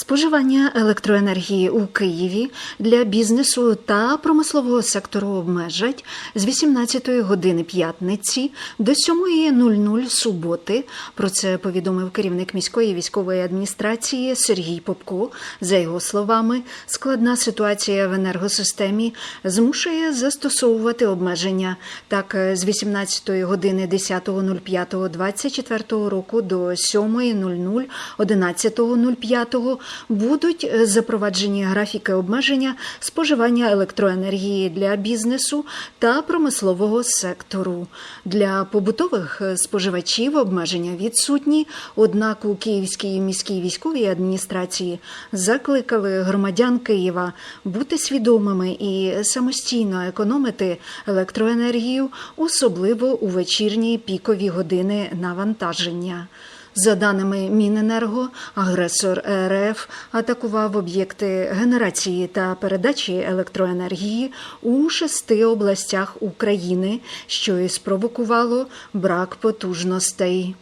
Споживання електроенергії у Києві для бізнесу та промислового сектору обмежать з 18 години п'ятниці до 7.00 суботи. Про це повідомив керівник міської військової адміністрації Сергій Попко. За його словами, складна ситуація в енергосистемі змушує застосовувати обмеження. Так, з 18 години 10.05.24 року до 7.00 11.05 будуть е, запроваджені графіки обмеження споживання електроенергії для бізнесу та промислового сектору. Для побутових е, споживачів обмеження відсутні. Однак у Київській міській військовій адміністрації закликали громадян Києва бути свідомими і самостійно економити електроенергію, особливо у вечірні пікові години навантаження. За даними Міненерго, агресор РФ атакував об'єкти генерації та передачі електроенергії у шести областях України, що і спровокувало брак потужностей.